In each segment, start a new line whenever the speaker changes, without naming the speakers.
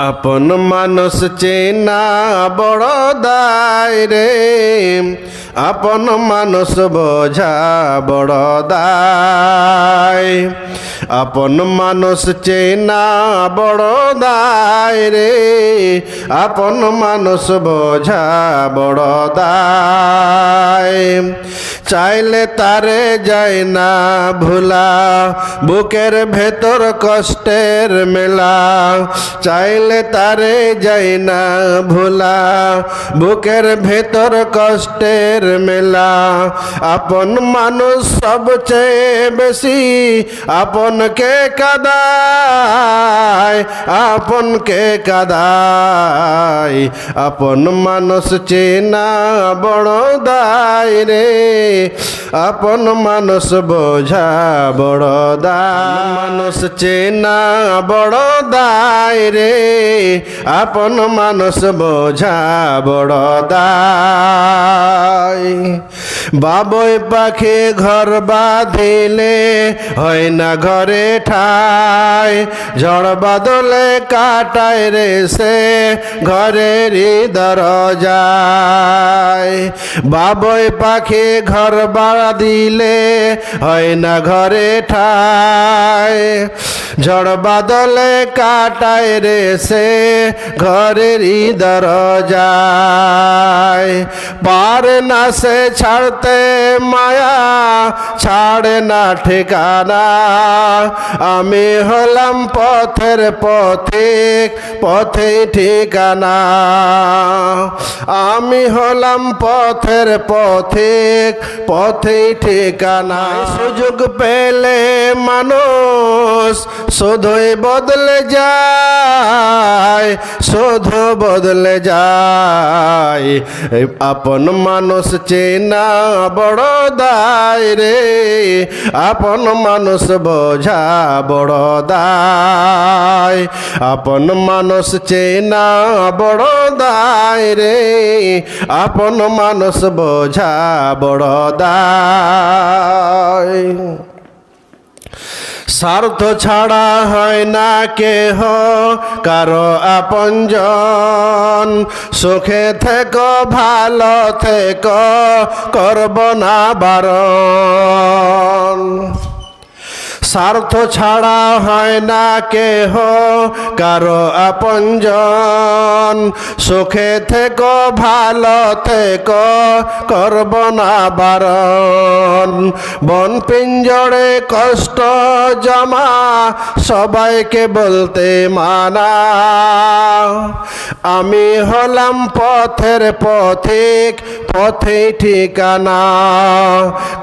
আপন মানুষ চেনা বড় দায় রে আপন মানুষ বোঝা বড় দায় আপন মানুষ চেনা বড় দায় রে। আপন মানুষ বোঝা বড় দায়। চাইলে তারে যায় না ভুলা, বুকের ভেতর কষ্টের মেলা। চাইলে তারে যায় না ভুলা, বুকের ভেতর কষ্টের মেলা। আপন মানুষ সবচেয়ে বেশি আপনকে কাদায়? আপনকে কাদায়? আপন মানুষ চেনা বড় দায় রে। আপন মানুষ বোঝা বড় দায়। মানুষ চেনা বড় দায় রে। আপন মানুষ বোঝা বড় দায়। বাবই পাখি ঘর বাঁধিলে হয় না ঘরে ঠাই ঝড় বাদলে কাটায় রে সে ঘরেরই দরজায়। বাবই পাখি ঘর বাঁধিলে হয় না ঘরে ঠাই ঝড় বাদলে কাটায় রে সে ঘরেরই দরজায় পার না সে ছাড়তে মায়া ছাড়ে না ঠিকানা। আমি হলাম পথের পথিক পথে ঠিকানা। আমি হলাম পথের পথিক পথে ঠিকানা। সুযোগ পেলে মানুষ শুধুই বদলে যায়। শুধু বদলে যায়। আপন মানুষ চেনা বড় দায় রে। আপন মানুষ বোঝা বড় দায়। আপন মানুষ চেনা বড় দায় রে। আপন মানুষ বোঝা বড় দায়। স্বার্থ ছাড়া হয় না কেহ কারও আপনজন। সুখে থেকো ভালো থেকো করব না বারণ। স্বার্থ ছাড়া হয় না কেহ। কারও আপনজন সুখে থেকো, ভালো থেকো, করব না বারণ। বন পিঞ্জরে কষ্ট জমা, সবাইকে বলতে মানা। আমি হলাম পথের পথিক পথে ঠিকানা।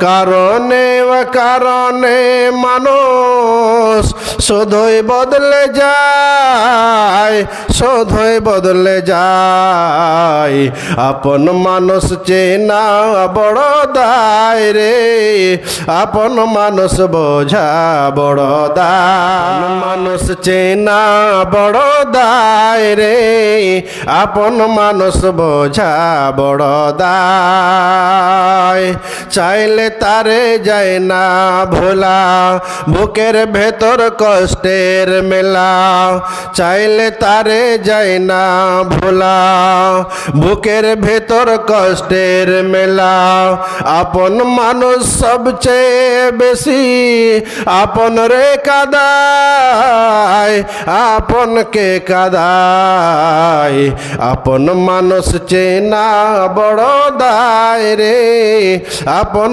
কারণে কারণে মানুষ শুধুই বদলে যায়, শুধুই বদলে যায়। আপন মানুষ চেনা বড় দায় রে, আপন মানুষ বোঝা বড় দায়। মানুষ চেনা বড় দায় রে, আপন মানুষ বোঝা বড় দায়। চাইলে তারে যায় না ভোলা। বুকের ভেতর কষ্টের মেলা। চাইলে তারে যায় না ভোলা। বুকের ভেতর কষ্টের মেলা। আপন মানুষ সবচেয়ে বেশি আপন রে কাদায় আপনকে কাদায়? আপন মানুষ চেনা বড় দায় রে। আপন